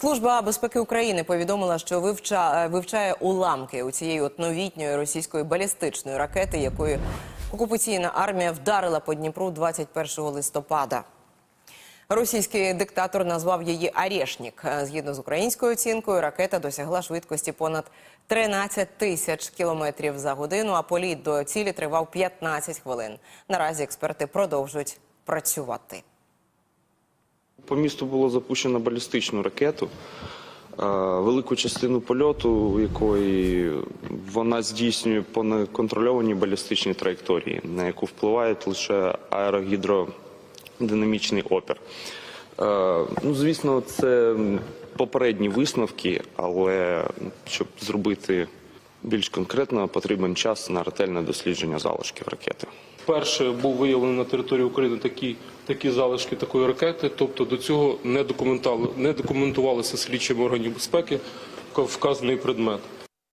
Служба безпеки України повідомила, що вивча, е, вивчає уламки у цієї от новітньої російської балістичної ракети, якою окупаційна армія вдарила по Дніпру 21 листопада. Російський диктатор назвав її «Орешник». Е, Згідно з українською оцінкою, ракета досягла швидкості понад 13 тисяч кілометрів за годину, а політ до цілі тривав 15 хвилин. Наразі експерти продовжують працювати. По місту було запущено балістичну ракету. Е, Велику частину польоту, якої вона здійснює по неконтрольованій балістичній траєкторії, на яку впливає лише аерогідродинамічний опір. Е, Ну, звісно, це попередні висновки, але щоб зробити більш конкретно, потрібен час на ретельне дослідження залишків ракети. Вперше був виявлений на території України такі, такі залишки такої ракети, тобто до цього не документувалися слідчими органів безпеки вказаний предмет.